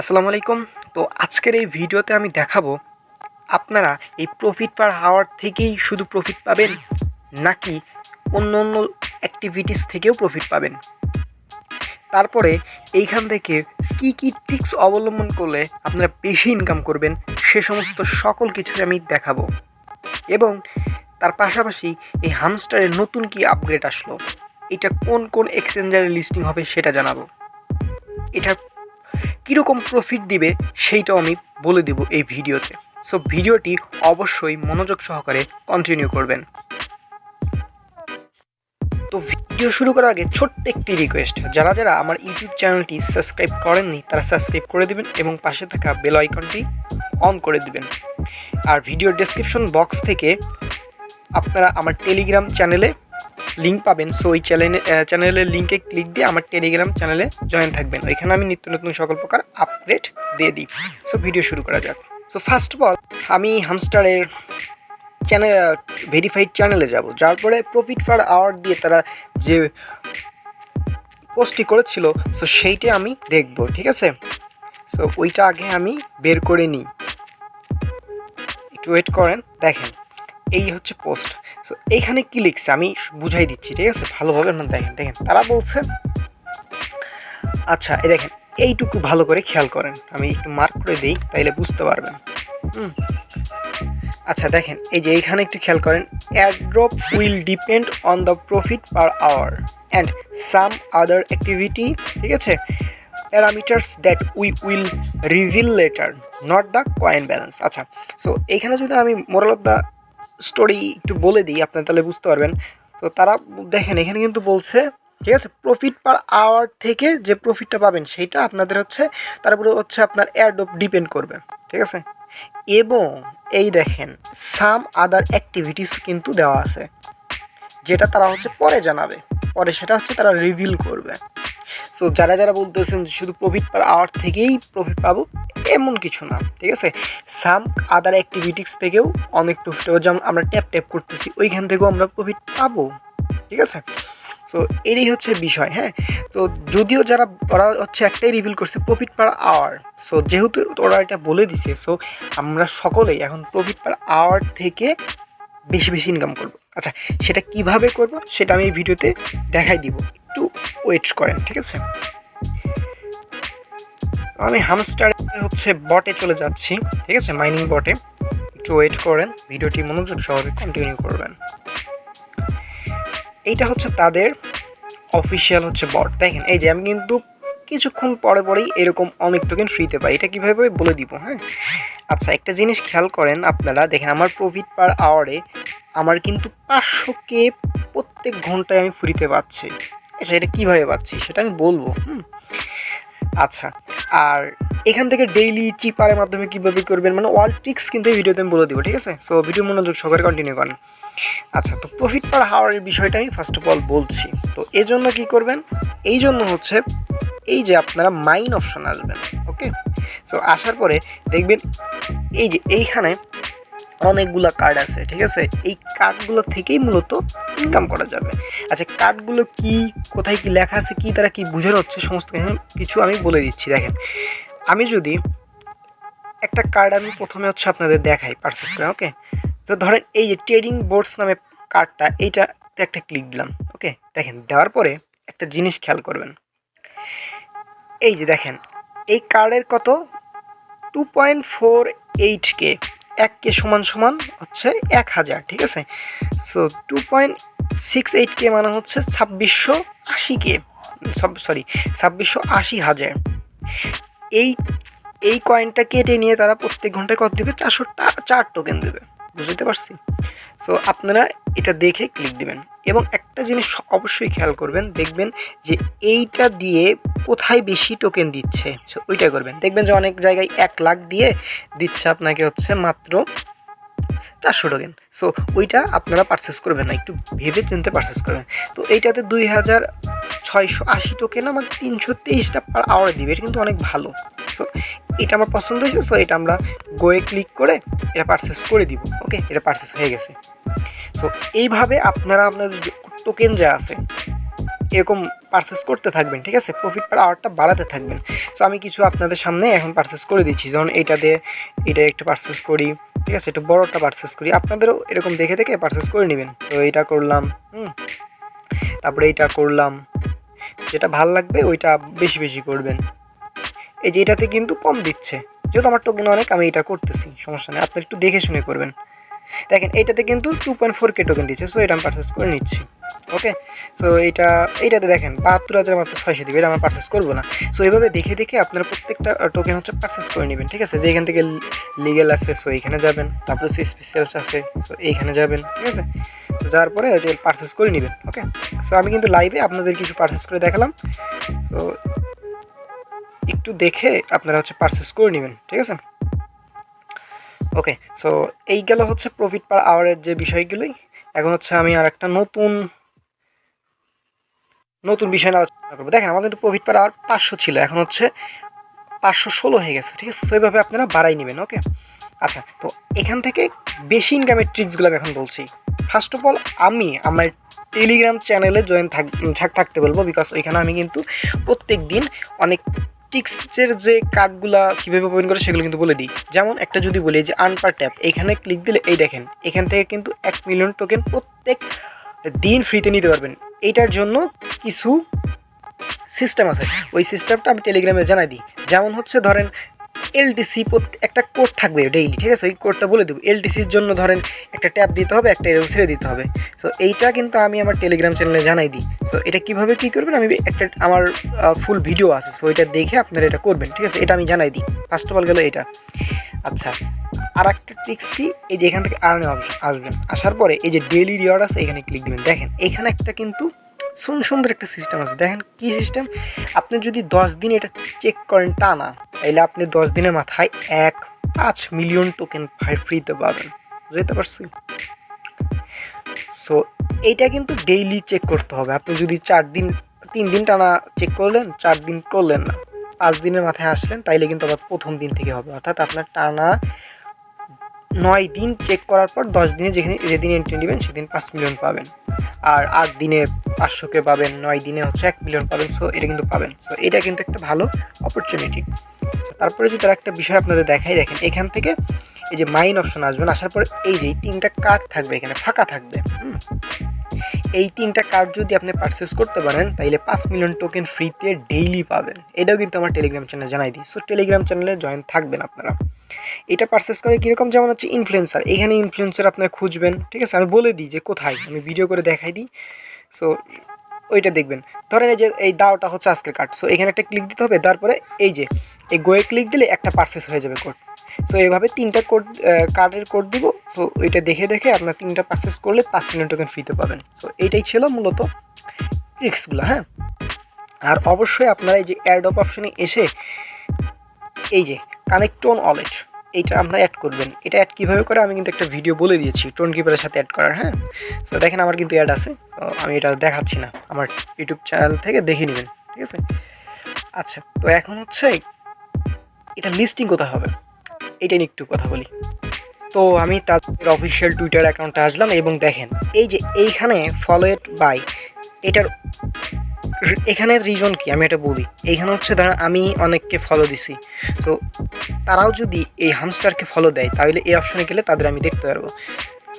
আসসালামু আলাইকুম। তো আজকের এই ভিডিওতে আমি দেখাবো, আপনারা এই প্রফিট পার হাওয়ার থেকেই শুধু প্রফিট পাবেন, নাকি অন্য অন্য অ্যাক্টিভিটিস থেকেও প্রফিট পাবেন? তারপরে এইখান থেকে কি কি ট্রিক্স অবলম্বন করলে আপনারা বেশি ইনকাম করবেন, সে সমস্ত সকল কিছুই আমি দেখাবো। এবং তার পাশাপাশি এই হামস্টারের নতুন কি আপগ্রেড আসলো, এটা কোন কোন এক্সচেঞ্জারে লিস্টিং হবে সেটা জানাব। এটার কীরকম প্রফিট দিবে সেইটাও আমি বলে দেব এই ভিডিওতে। সো ভিডিওটি অবশ্যই মনোযোগ সহকারে কন্টিনিউ করবেন। তো ভিডিও শুরু করার আগে ছোট্ট একটি রিকোয়েস্ট যারা যারা আমার ইউটিউব চ্যানেলটি সাবস্ক্রাইব করেননি, তারা সাবস্ক্রাইব করে দেবেন এবং পাশে থাকা বেল আইকনটি অন করে দেবেন। আর ভিডিওর ডেসক্রিপশন বক্স থেকে আপনারা আমার টেলিগ্রাম চ্যানেলে লিঙ্ক পাবেন। সো ওই চ্যানেলে চ্যানেলের লিঙ্কে ক্লিক দিয়ে আমার টেলিগ্রাম চ্যানেলে জয়েন থাকবেন। ওইখানে আমি নিত্য নতুন সকল প্রকার আপডেট দিয়ে দিই। সো ভিডিও শুরু করা যাক। সো ফার্স্ট অফ অল আমি হামস্টারের চ্যানেল ভেরিফাইড চ্যানেলে যাব। যার পরে প্রফিট পার আওয়ার দিয়ে তারা যে পোস্টটি করেছিল সো সেইটা আমি দেখব, ঠিক আছে? সো ওইটা আগে আমি বের করে নিই। একটু ওয়েট করেন, দেখেন। এই হচ্ছে পোস্ট সো এইখানে কি লিখছে? আমি বুঝাই দিচ্ছি, ঠিক আছে? ভালোভাবে আপনারা দেখেন দেখেন। তারা বলছে আচ্ছা এই দেখেন, এইটুকু ভালো করে খেয়াল করেন। আমি একটু মার্ক করে দিই, তাইলে বুঝতে পারবেন। হুম। আচ্ছা দেখেন, এই যে এইখানে একটু খেয়াল করেন airdrop will depend on the profit per hour and some other activity ঠিক আছে? Parameters that we will reveal later not the coin balance আচ্ছা সো এইখানে যদি আমি মোরাল অফ দ্য স্টোরি একটু বলে দিই, আপনারা তাহলে বুঝতে পারবেন। তো তারা দেখেন, এখানে কিন্তু বলছে, ঠিক আছে প্রফিট পার আওয়ার থেকে যে প্রফিটটা পাবেন সেইটা আপনাদের হচ্ছে, তারপরে হচ্ছে আপনার অ্যাডপ ডিপেন্ড করবে, ঠিক আছে? এবং এই দেখেন সাম আদার অ্যাক্টিভিটিস কিন্তু দেওয়া আছে, যেটা তারা হচ্ছে পরে জানাবে, পরে সেটা হচ্ছে তারা রিভিল করবে। সো যারা যারা বলতেছেন শুধু প্রফিট পার আওয়ার থেকেই প্রফিট পাবো এমন কিছু না, ঠিক আছে? সাম আদার অ্যাক্টিভিটিস থেকেও অনেক প্রফিট পাবো যেমন আমরা ট্যাপ ট্যাপ করতেছি, ওইখান থেকেও আমরা প্রফিট পাবো, ঠিক আছে? সো এরই হচ্ছে বিষয় হ্যাঁ? তো যদিও যারা, ওরা হচ্ছে একটাই রিভিল করছে প্রফিট পার আওয়ার সো যেহেতু ওরা এটা বলে দিছে সো আমরা সকলেই এখন প্রফিট পার আওয়ার থেকে বেশি বেশি ইনকাম করব। আচ্ছা সেটা কীভাবে করব, সেটা আমি এই ভিডিওতে দেখাই দিব। একটু ওয়েট করেন, ঠিক আছে? আমি হামস্টার হচ্ছে বটে চলে যাচ্ছি, ঠিক আছে? মাইনিং বটে একটু ওয়েট করেন, ভিডিওটি মনোযোগ সহকারে কন্টিনিউ করবেন। এইটা হচ্ছে তাদের অফিসিয়াল হচ্ছে বট দেখেন, এই যে আমি কিন্তু কিছুক্ষণ পরে পরেই এরকম অনেক টোকেন ফ্রিতে পাই। এটা কীভাবে বলে দিব হ্যাঁ? আচ্ছা একটা জিনিস খেয়াল করেন আপনারা। দেখেন, আমার প্রফিট পার আওয়ারে আমার কিন্তু পাঁচশো কে প্রত্যেক ঘন্টায় আমি ফ্রিতে পাচ্ছি। আচ্ছা এটা কীভাবে পাচ্ছি? সেটা আমি বলব, হুম? আচ্ছা আর এখান থেকে ডেইলি চিপারের মাধ্যমে কীভাবে করবেন মানে অল ট্রিক্স কিন্তু এই ভিডিওতে আমি বলে দেবো, ঠিক আছে? সো ভিডিও মনোযোগ সহকারে কন্টিনিউ করেন। আচ্ছা তো প্রফিট পার হাওয়ারের বিষয়টা আমি ফার্স্ট অফ অল বলছি। তো এই জন্য কী করবেন? এই জন্য হচ্ছে এই যে আপনারা মাইন অপশন আসবেন ওকে সো আসার পরে দেখবেন এই যে এইখানে অনেকগুলো কার্ড আছে, ঠিক আছে? এই কার্ডগুলো থেকেই মূলত ইনকাম করা যাবে। আচ্ছা কার্ডগুলো কি, কোথায় কি লেখা আছে, কি তারা কি বোঝানো হচ্ছে, সমস্ত কিছু আমি বলে দিচ্ছি, দেখেন। আমি যদি একটা কার্ড আমি প্রথমে হচ্ছে আপনাদের দেখাই পারচেস করে ওকে তো ধরেন এই যে ট্রেডিং বোর্ডস নামে কার্ডটা এইটাতে একটা ক্লিক দিলাম ওকে দেখেন, দেওয়ার পরে একটা জিনিস খেয়াল করবেন। এই যে দেখেন, এই কার্ডের কত? Two point four eight K এক কে সমান সমান হচ্ছে এক হাজার, ঠিক আছে? So two point six eight K মানে হচ্ছে ছাব্বিশশো আশি কে সব সরি ছাব্বিশশো আশি হাজার। এই এই কয়েনটা কেটে নিয়ে তারা প্রত্যেক ঘন্টায় কত দেবে? চারশো, চার টোকেন দেবে। বুঝতে পারছি? সো আপনারা এটা দেখে ক্লিক দেবেন। এবং একটা জিনিস অবশ্যই খেয়াল করবেন, দেখবেন যে এইটা দিয়ে কোথায় বেশি টোকেন দিচ্ছে। ওইটা করবেন। দেখবেন যে অনেক জায়গায় এক লাখ দিয়ে দিচ্ছে আপনাকে হচ্ছে মাত্র চারশো টোকেন সো ওইটা আপনারা পারচেস করবেন না, একটু ভেবে চিনতে পারচেস করবেন। তো এইটাতে দুই হাজার ছয়শো আশি টোকেন আমাকে তিনশো তেইশটা পার আওয়ার দিবে, এটা কিন্তু অনেক ভালো। সো এটা আমার পছন্দ হয়েছে সো এটা আমরা গোয়ে ক্লিক করে এটা পারচেস করে দিব। ওকে এটা পারচেস হয়ে গেছে। সো এইভাবে আপনারা আপনাদের টোকেন যা আছে, এরকম পারচেস করতে থাকবেন, ঠিক আছে? প্রফিট পার আওয়ারটা বাড়াতে থাকবেন। সো আমি কিছু আপনাদের সামনে এখন পারচেস করে দিচ্ছি। যেমন এইটা দিয়ে এটা একটা পারচেস করি, ঠিক আছে? একটু বড়টা পারচেস করি। আপনাদেরও এরকম দেখে দেখে পারচেস করে নেবেন। তো এইটা করলাম, হুম? তারপরে এইটা করলাম। যেটা ভালো লাগবে, ওইটা বেশি বেশি করবেন। এই যে এটাতে কিন্তু কম দিচ্ছে। যেহেতু আমার টোকেন অনেক, আমি এটা করতেছি, সমস্যা নেই। আপনি একটু দেখে শুনে করবেন। দেখেন, এইটাতে কিন্তু two point four K token দিচ্ছে সো এটা আমি পারচেস করে নিচ্ছি ওকে সো এটা এইটাতে দেখেন, বাহাত্তর হাজার মাত্র ছয়শো দিবে, এটা আমার পারচেস করব না। সো এইভাবে দেখে দেখে আপনারা প্রত্যেকটা টোকেন হচ্ছে পারচেস করে নেবেন, ঠিক আছে? যে এখান থেকে লিগেল আছে সো এইখানে যাবেন, তারপরে সে স্পেশালস আছে সো এইখানে যাবেন, ঠিক আছে? তো যাওয়ার পরে যে পারচেস করে নেবেন ওকে সো আমি কিন্তু লাইভে আপনাদের কিছু পারচেস করে দেখালাম তো একটু দেখে আপনারা হচ্ছে পারচেস করে নেবেন, ঠিক আছে? ওকে সো এই গেল হচ্ছে প্রফিট পার আওয়ারের যে বিষয়গুলোই। এখন হচ্ছে আমি আর একটা নতুন নতুন বিষয় নিয়ে আলোচনা করব। দেখেন কিন্তু প্রফিট পার আওয়ার পাঁচশো ছিল, এখন হচ্ছে পাঁচশো ষোলো হয়ে গেছে, ঠিক আছে? সো এইভাবে আপনারা বাড়াই নেবেন ওকে আচ্ছা তো এখান থেকে বেশি ইনকামের ট্রিক্সগুলো আমি এখন বলছি। ফার্স্ট অফ অল আমি আমার টেলিগ্রাম চ্যানেলে জয়েন থাক- থাকতে বলব বিকজ ওইখানে আমি কিন্তু প্রত্যেক দিন অনেক টিক্সের যে কার্ডগুলা কীভাবে ওপেন করে সেগুলো কিন্তু বলে দিই। যেমন একটা যদি বলি যে আনপার ট্যাপ এখানে ক্লিক দিলে এই দেখেন, এখান থেকে কিন্তু এক মিলিয়ন টোকেন প্রত্যেক দিন ফ্রিতে নিতে পারবেন। এইটার জন্য কিছু সিস্টেম আছে। ওই সিস্টেমটা আমি টেলিগ্রামে জানাই দিই। যেমন হচ্ছে ধরেন এলডিসি একটা কোড থাকবে ডেইলি ঠিক আছে? ওই কোডটা বলে দেবো। এলডিসির জন্য ধরেন একটা ট্যাপ দিতে হবে, একটা এরকম ছেড়ে দিতে হবে। সো এইটা কিন্তু আমি আমার টেলিগ্রাম চ্যানেলে জানাই দিই। সো এটা কীভাবে কী করবেন? আমি একটা, আমার ফুল ভিডিও আছে। সো এটা দেখে আপনারা এটা করবেন, ঠিক আছে? এটা আমি জানাই দিই। ফার্স্ট অফ অল গেলো এটা। আচ্ছা আর একটা ট্রিক্স কি এই যে এখান থেকে আর্নে আসবেন। আসার পরে এই যে ডেইলি রিওয়ার্ড আছে, এখানে ক্লিক দিবেন। দেখেন, এখানে একটা কিন্তু সুন্দর একটা সিস্টেম আছে। দেখেন কি সিস্টেম আপনি যদি দশ দিন এটা চেক করেন টানা তাহলে আপনি দশ দিনের মাথায় এক পাঁচ মিলিয়ন টোকেন ফ্রিতে পাবেন। বুঝতে পারছি? সো এইটা কিন্তু ডেইলি চেক করতে হবে। আপনি যদি চার দিন, তিন দিন টানা চেক করলেন, চার দিন করলেন না, পাঁচ দিনের মাথায় আসলেন, তাইলে কিন্তু আবার প্রথম দিন থেকে হবে। অর্থাৎ আপনার টানা নয় দিন চেক করার পর দশ দিনে যেখানে যেদিন এন্ট্রি নেবেন, সেদিন পাঁচ মিলিয়ন পাবেন। আর আট দিনে পাঁচশোকে পাবেন, নয় দিনে হচ্ছে এক মিলিয়ন পাবেন। সো এটা কিন্তু পাবেন। সো এটা কিন্তু একটা ভালো অপরচুনিটি তারপরে যদি তার একটা বিষয় আপনাদের দেখাই, দেখেন এখান থেকে এই যে মাইন অপশন আসবেন আসার পর এই যে তিনটা কার্ড থাকবে এখানে, ফাঁকা থাকবে। এই তিনটা কার্ড যদি আপনি পারচেস করতে পারেন তাহলে পাঁচ মিলিয়ন টোকেন ফ্রিতে ডেইলি পাবেন। এটাও কিন্তু আমার টেলিগ্রাম চ্যানেলে জানাই দিই। সো টেলিগ্রাম চ্যানেলে জয়েন থাকবেন আপনারা। এটা পারচেস করে কীরকম যেমন হচ্ছে ইনফ্লুয়েন্সার এখানে ইনফ্লুয়েন্সার আপনারা খুঁজবেন, ঠিক আছে? আমি বলে দিই যে কোথায়, আমি ভিডিও করে দেখাই দিই। সো ওইটা দেখবেন। ধরেন এই যে, এই দাওটা হচ্ছে আজকের কার্ড সো এখানে একটা ক্লিক দিতে হবে, তারপরে এই যে, এই গোয়ে ক্লিক দিলে একটা পারচেস হয়ে যাবে কোড সো এইভাবে তিনটা কোড কার্ডের কোড দিব। সো এটা দেখে দেখে আপনার তিনটা পারচেস করলে পাঁচ মিনিট টোকেন ফ্রিতে পাবেন। সো এইটাই ছিল মূলত ট্রিক্সগুলো হ্যাঁ? আর অবশ্যই আপনারা এই যে অ্যাড অপ অপশনে এসে এই যে কানেক্ট টোন ওয়ালেট এইটা আপনারা অ্যাড করবেন। এটা অ্যাড কীভাবে করে? আমি কিন্তু একটা ভিডিও বলে দিয়েছি টোন কিপারের সাথে অ্যাড করার হ্যাঁ? তো দেখেন আমার কিন্তু অ্যাড আছে। তো আমি এটা দেখাচ্ছি না। আমার ইউটিউব চ্যানেল থেকে দেখে নেবেন, ঠিক আছে? আচ্ছা তো এখন হচ্ছে এটা লিস্টিং কোথায় হবে? এটা নিয়ে একটু কথা বলি। তো আমি তাদের অফিসিয়াল টুইটার অ্যাকাউন্টে আসলাম এবং দেখেন, এই যে এইখানে ফলো ইট বাই এটার এখানে রিজন কি? আমি এটা বলি। এইখানে হচ্ছে ধরেন আমি অনেককে ফলো দিছি। তো তারাও যদি এই হামস্টারকে ফলো দেয়, তাহলে এই অপশনে গেলে তাদের আমি দেখতে পারব।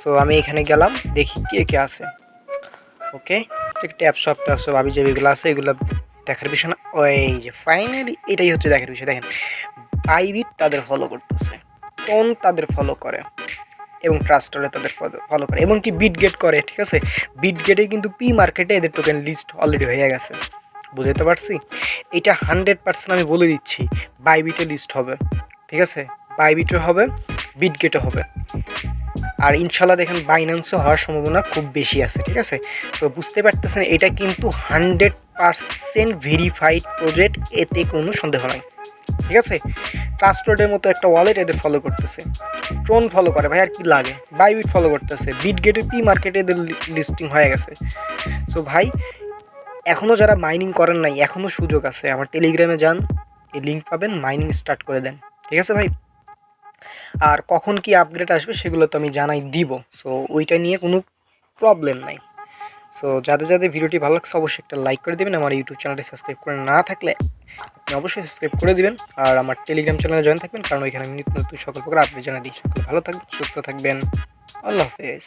সো আমি এখানে গেলাম, দেখি কে কে আছে। ওকে ট্যাপ সব ট্যাপ সব যেগুলো আছে, এগুলো দেখার বিষয় না। ওই যে ফাইনালি এটাই হচ্ছে দেখার বিষয়। দেখেন বাইবিট তাদের ফলো করতেছে টোন তাদের ফলো করে এবং ট্রাস্টরে তাদের ফলো করে এবং কি বিট গেট করে, ঠিক আছে? বিট গেটে কিন্তু পি মার্কেটে এদের টোকেন লিস্ট অলরেডি হয়ে গেছে। বুঝতে পারছি? এটা হান্ড্রেড পার্সেন্ট আমি বলে দিচ্ছি বাইবিটে লিস্ট হবে, ঠিক আছে? বাইবিটে হবে বিট গেটে হবে। আর ইনশাল্লাহ দেখেন বাইন্যান্সও হওয়ার সম্ভাবনা খুব বেশি আছে, ঠিক আছে? তো বুঝতে পারতেছেন, এটা কিন্তু হান্ড্রেড পারসেন্ট ভেরিফাইড প্রজেক্ট এতে কোনো সন্দেহ নাই। ঠিক আছে? ট্রাস্টরোডের মতো একটা ওয়ালেট এদের ফলো করতেছে। ট্রোন ফলো করে, ভাই, আর কি লাগে? বাইবিট ফলো করতেছে। বিট গেটের পি মার্কেটে এদের লিস্টিং হয়ে গেছে। সো ভাই এখনও যারা মাইনিং করেন নাই এখনও সুযোগ আছে। আমার টেলিগ্রামে যান, এই লিঙ্ক পাবেন মাইনিং স্টার্ট করে দেন। ঠিক আছে, ভাই? আর কখন কি আপগ্রেড আসবে, সেগুলো তো আমি জানাই দিব। সো ওইটা নিয়ে কোনো প্রবলেম নাই। সো যাদের যাদের ভিডিওটি ভালো লাগছে, অবশ্যই একটা লাইক করে দেবেন। আমার ইউটিউব চ্যানেলটি সাবস্ক্রাইব করে না থাকলে আপনি অবশ্যই সাবস্ক্রাইব করে দেবেন। আর আমার টেলিগ্রাম চ্যানেলে জয়েন থাকবেন, কারণ ওইখানে আমি নিত্য নতুন সকল প্রকার আপনি জানা দিই। সকলে ভালো থাকবেন, সুস্থ থাকবেন। আল্লাহ হাফেজ।